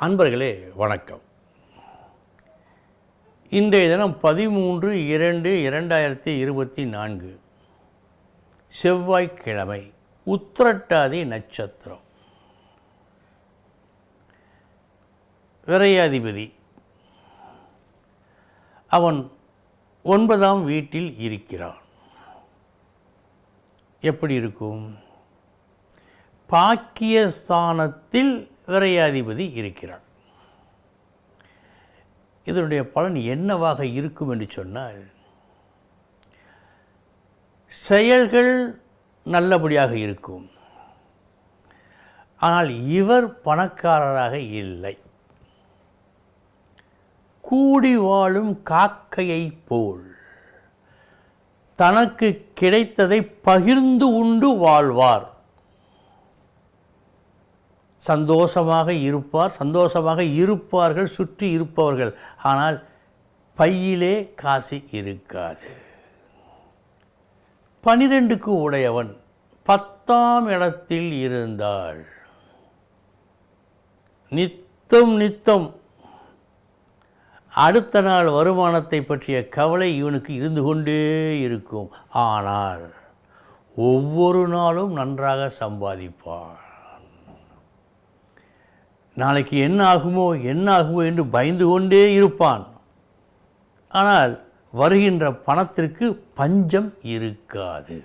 அன்பர்களே வணக்கம். இன்றைய தினம் பதிமூன்று இரண்டு இரண்டாயிரத்தி இருபத்தி நான்கு. செவ்வாய்க்கிழமை உத்திரட்டாதி நட்சத்திரம். விரையாதிபதி. அவன் ஒன்பதாம் வீட்டில் இருக்கிறான். எப்படி இருக்கும்? பாக்கியஸ்தானத்தில் விரையாதிபதி இருக்கிறார். இதனுடைய பலன் என்னவாக இருக்கும் என்று சொன்னால் செயல்கள் நல்லபடியாக இருக்கும். ஆனால் இவர் பணக்காரராக இல்லை. கூடி வாழும் காக்கையை போல் தனக்கு கிடைத்ததை பகிர்ந்து உண்டு வாழ்வார். சந்தோஷமாக இருப்பார் சந்தோஷமாக இருப்பார்கள் சுற்றி இருப்பவர்கள். ஆனால் பையிலே காசு இருக்காது. பனிரெண்டுக்கு உடையவன் பத்தாம் இடத்தில் இருந்தாள் நித்தம் நித்தம் அடுத்த நாள் வருமானத்தை பற்றிய கவலை இவனுக்கு இருந்து கொண்டே இருக்கும். ஆனால் ஒவ்வொரு நாளும் நன்றாக சம்பாதிப்பாள் நாளைக்கு என்ன ஆகுமோ என்ன ஆகுமோ என்று பயந்து கொண்டே இருப்பான். ஆனால் வருகின்ற பணத்திற்கு பஞ்சம் இருக்காது.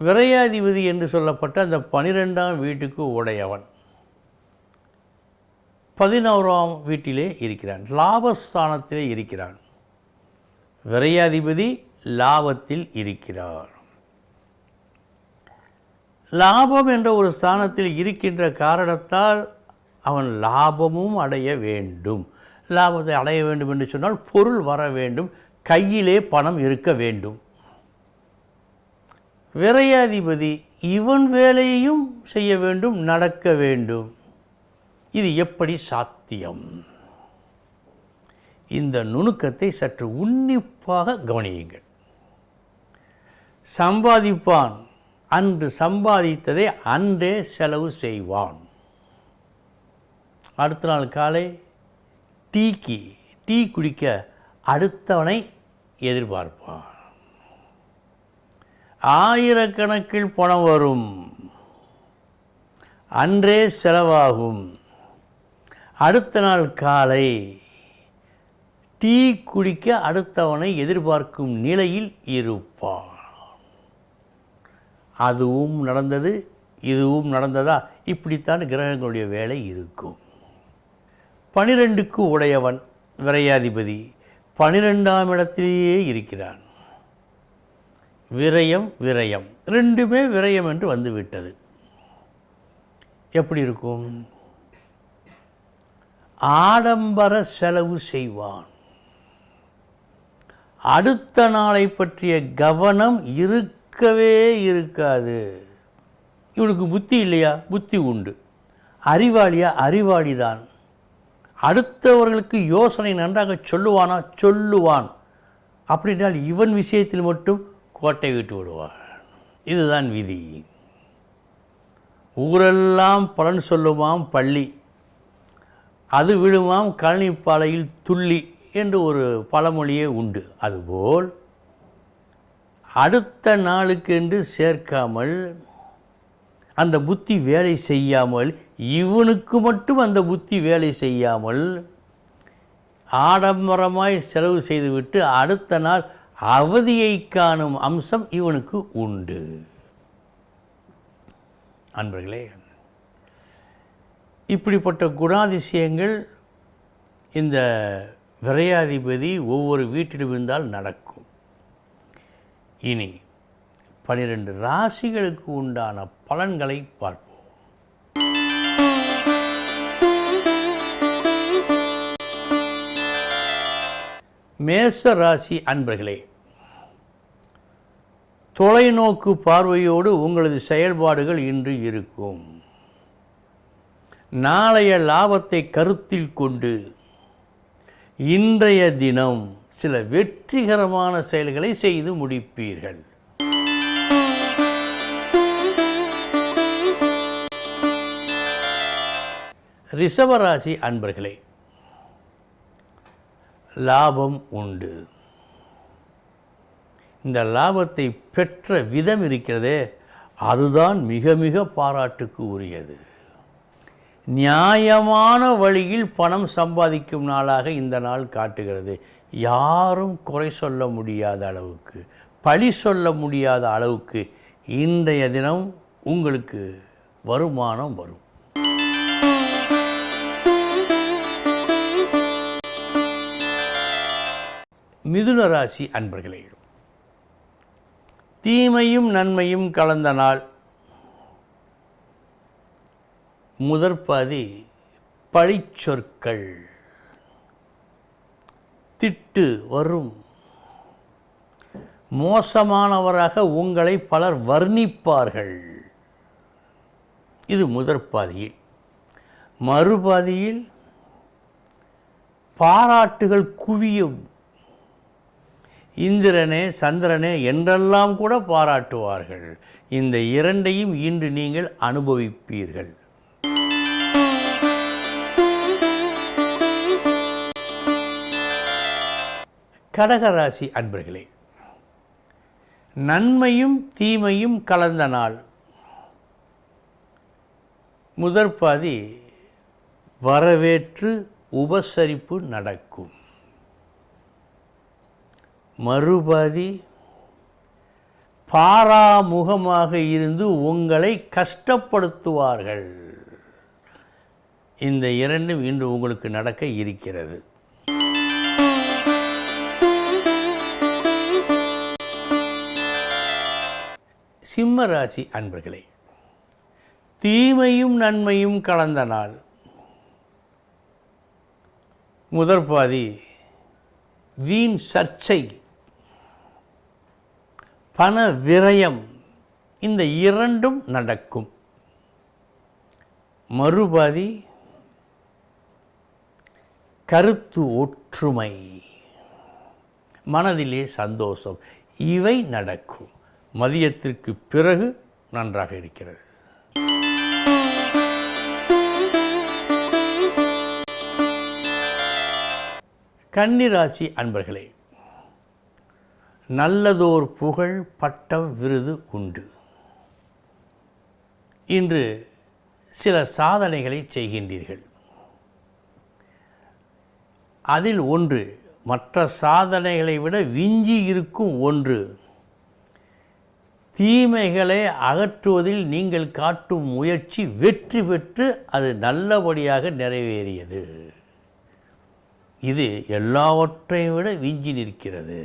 விரையாதிபதி என்று சொல்லப்பட்ட அந்த பனிரெண்டாம் வீட்டுக்கு உடையவன். பதினோராம் வீட்டிலே இருக்கிறான் லாபஸ்தானத்திலே இருக்கிறான். விரையாதிபதி லாபத்தில் இருக்கிறார். லாபம் என்ற ஒரு ஸ்தானத்தில் இருக்கின்ற காரணத்தால் அவன் லாபமும் அடைய வேண்டும். லாபத்தை அடைய வேண்டும் என்று சொன்னால் பொருள் வர வேண்டும். கையிலே பணம் இருக்க வேண்டும். விரையாதிபதி இவன் வேலையையும் செய்ய வேண்டும் நடக்க வேண்டும். இது எப்படி சாத்தியம்? இந்த நுணுக்கத்தை சற்று உன்னிப்பாக கவனியுங்கள். சம்பாதிப்பான் அன்று சம்பாதித்ததை அன்றே செலவு செய்வான். அடுத்த நாள் காலை டீக்கு டீ குடிக்க அடுத்தவனை எதிர்பார்ப்பான். ஆயிரக்கணக்கில் பணம் வரும். அன்றே செலவாகும். அடுத்த நாள் காலை டீ குடிக்க அடுத்தவனை எதிர்பார்க்கும் நிலையில் இருப்பான். அதுவும் நடந்தது இதுவும் நடந்ததா? இப்படித்தான் கிரகங்களுடைய வேலை இருக்கும். பனிரெண்டுக்கு உடையவன் விரையாதிபதி பனிரெண்டாம் இடத்திலேயே இருக்கிறான். விரயம் விரயம். ரெண்டுமே விரயம் என்று வந்துவிட்டது. எப்படி இருக்கும்? ஆடம்பர செலவு செய்வான். அடுத்த நாளை பற்றிய கவனம் இருக்கவே இருக்காது. இவனுக்கு புத்தி இல்லையா? புத்தி உண்டு. அறிவாளியா? அறிவாளி தான் அடுத்தவர்களுக்கு யோசனை நன்றாக சொல்லுவானா? சொல்லுவான். அப்படின்றால் இவன் விஷயத்தில் மட்டும் கோட்டை விட்டு விடுவான். இதுதான் விதி. ஊரெல்லாம் பலன் சொல்லுமாம் பள்ளி. அது விழுமாம் கழனிப்பாலையில் துள்ளி என்று ஒரு பழமொழியே உண்டு. அதுபோல் அடுத்த நாளுக்கு என்று சேர்க்காமல் அந்த புத்தி வேலை செய்யாமல் இவனுக்கு மட்டும் அந்த புத்தி வேலை செய்யாமல் ஆடம்பரமாய் செலவு செய்துவிட்டு அடுத்த நாள் அவதியை காணும் அம்சம் இவனுக்கு உண்டு. அன்பர்களே இப்படிப்பட்ட குணாதிசயங்கள் இந்த விரையாதிபதி ஒவ்வொரு வீட்டிலும் இருந்தால் நடக்கும். இனி பனிரெண்டு ராசிகளுக்கு உண்டான பலன்களை பார்ப்போம். மேச ராசி அன்பர்களே தொலைநோக்கு பார்வையோடு உங்களது செயல்பாடுகள் இன்று இருக்கும். நாளைய லாபத்தை கருத்தில் கொண்டு இன்றைய தினம் சில வெற்றிகரமான செயல்களை செய்து முடிப்பீர்கள். ரிஷபராசி அன்பர்களே லாபம் உண்டு. இந்த லாபத்தை பெற்ற விதம் இருக்கிறதே அதுதான் மிக மிக பாராட்டுக்கு உரியது. நியாயமான வழியில் பணம் சம்பாதிக்கும் நாளாக இந்த நாள் காட்டுகிறது. யாரும் குறை சொல்ல முடியாத அளவுக்கு பழி சொல்ல முடியாத அளவுக்கு இன்றைய தினம் உங்களுக்கு வருமானம் வரும். மிதுன ராசி அன்பர்களே. தீமையும் நன்மையும் கலந்த நாள். முதற்பாதி பழிச்சொற்கள். திட்டு வரும். மோசமானவராக உங்களை பலர் வர்ணிப்பார்கள். இது முதற்பாதியில். மறுபாதியில் பாராட்டுகள் குவியும். இந்திரனே சந்திரனே என்றெல்லாம் கூட பாராட்டுவார்கள். இந்த இரண்டையும் இன்று நீங்கள் அனுபவிப்பீர்கள். கடகராசி அன்பர்களே நன்மையும் தீமையும் கலந்த நாள். முதற்பாதி வரவேற்று உபசரிப்பு நடக்கும். மறுபாதி பாராமுகமாக இருந்து உங்களை கஷ்டப்படுத்துவார்கள். இந்த இரண்டும் இன்று உங்களுக்கு நடக்க இருக்கிறது. சிம்ம ராசி அன்பர்களே தீமையும் நன்மையும் கலந்த நாள். முதற்பாதி வீண் சர்ச்சை பண விரயம் இந்த இரண்டும் நடக்கும். மறுபாதி கருத்து ஒற்றுமை. மனதிலே சந்தோஷம். இவை நடக்கும். மதியத்திற்கு பிறகு நன்றாக இருக்கிறது. கன்னிராசி அன்பர்களே நல்லதோர் புகழ் பட்டம் விருது உண்டு. இன்று சில சாதனைகளை செய்கின்றீர்கள். அதில் ஒன்று மற்ற சாதனைகளை விட விஞ்சி இருக்கும் ஒன்று தீமைகளை அகற்றுவதில் நீங்கள் காட்டும் முயற்சி வெற்றி பெற்று அது நல்லபடியாக நிறைவேறியது. இது எல்லாவற்றையும் விட விஞ்சி நிற்கிறது.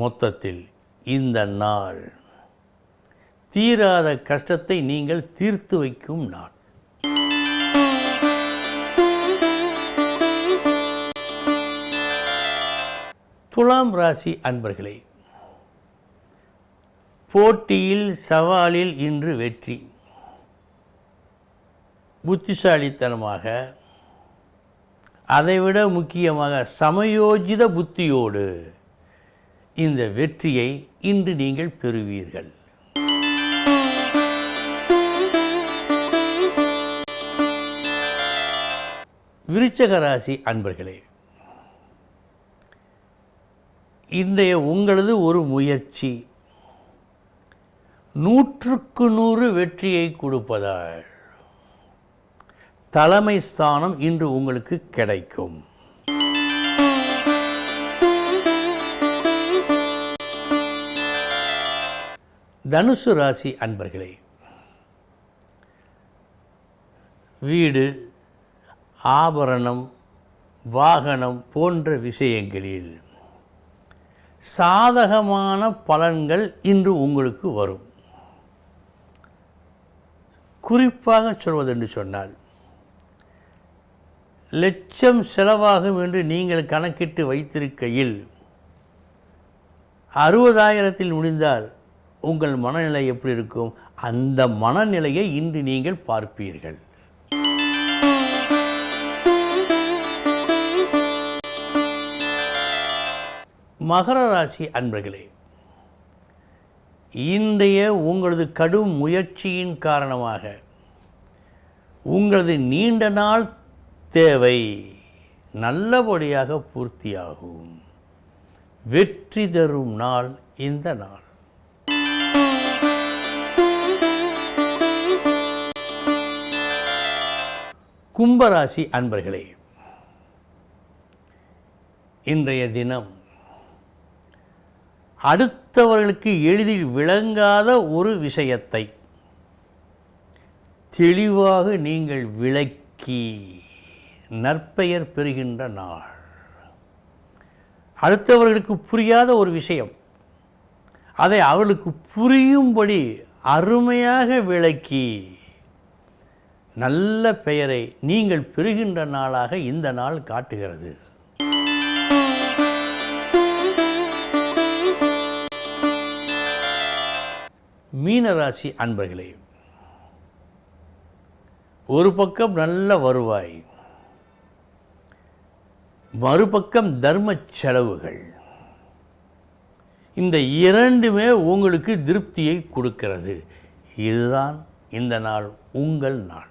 மொத்தத்தில் இந்த நாள். தீராத கஷ்டத்தை நீங்கள் தீர்த்து வைக்கும் நாள். துலாம் ராசி அன்பர்களே போட்டியில் சவாலில் இன்று வெற்றி. புத்திசாலித்தனமாக அதைவிட முக்கியமாக சமயோஜித புத்தியோடு இந்த வெற்றியை இன்று நீங்கள் பெறுவீர்கள். விருச்சக ராசி அன்பர்களே இன்றைய உங்களது ஒரு முயற்சி நூற்றுக்கு நூறு வெற்றியை கொடுப்பதால் தலைமை ஸ்தானம் இன்று உங்களுக்கு கிடைக்கும். தனுசு ராசி அன்பர்களே வீடு ஆபரணம் வாகனம் போன்ற விஷயங்களில் சாதகமான பலன்கள் இன்று உங்களுக்கு வரும். குறிப்பாக சொல்வதென்று சொன்னால் லட்சம் செலவாகும் என்று நீங்கள் கணக்கிட்டு வைத்திருக்கையில் அறுபதாயிரத்தில் முடிந்தால் உங்கள் மனநிலை எப்படி இருக்கும்? அந்த மனநிலையை இன்று நீங்கள் பார்ப்பீர்கள். மகர ராசி அன்பர்களே இன்றைய உங்களது கடும் முயற்சியின் காரணமாக உங்களது நீண்ட நாள் தேவை நல்லபடியாக பூர்த்தியாகும். வெற்றி தரும் நாள் இந்த நாள். கும்பராசி அன்பர்களே இன்றைய தினம் அடுத்தவர்களுக்கு எளிதில் விளங்காத ஒரு விஷயத்தை தெளிவாக நீங்கள் விளக்கி நற்பெயர் பெறுகின்ற நாள். அடுத்தவர்களுக்கு புரியாத ஒரு விஷயம். அதை அவளுக்கு புரியும்படி அருமையாக விளக்கி நல்ல பெயரை நீங்கள் பெறுகின்ற நாளாக இந்த நாள் காட்டுகிறது. மீனராசி அன்பர்களே ஒரு பக்கம் நல்ல வருவாய் மறுபக்கம் தர்ம செலவுகள். இந்த இரண்டுமே உங்களுக்கு திருப்தியை கொடுக்கிறது. இதுதான் இந்த நாள் உங்கள் நாள்.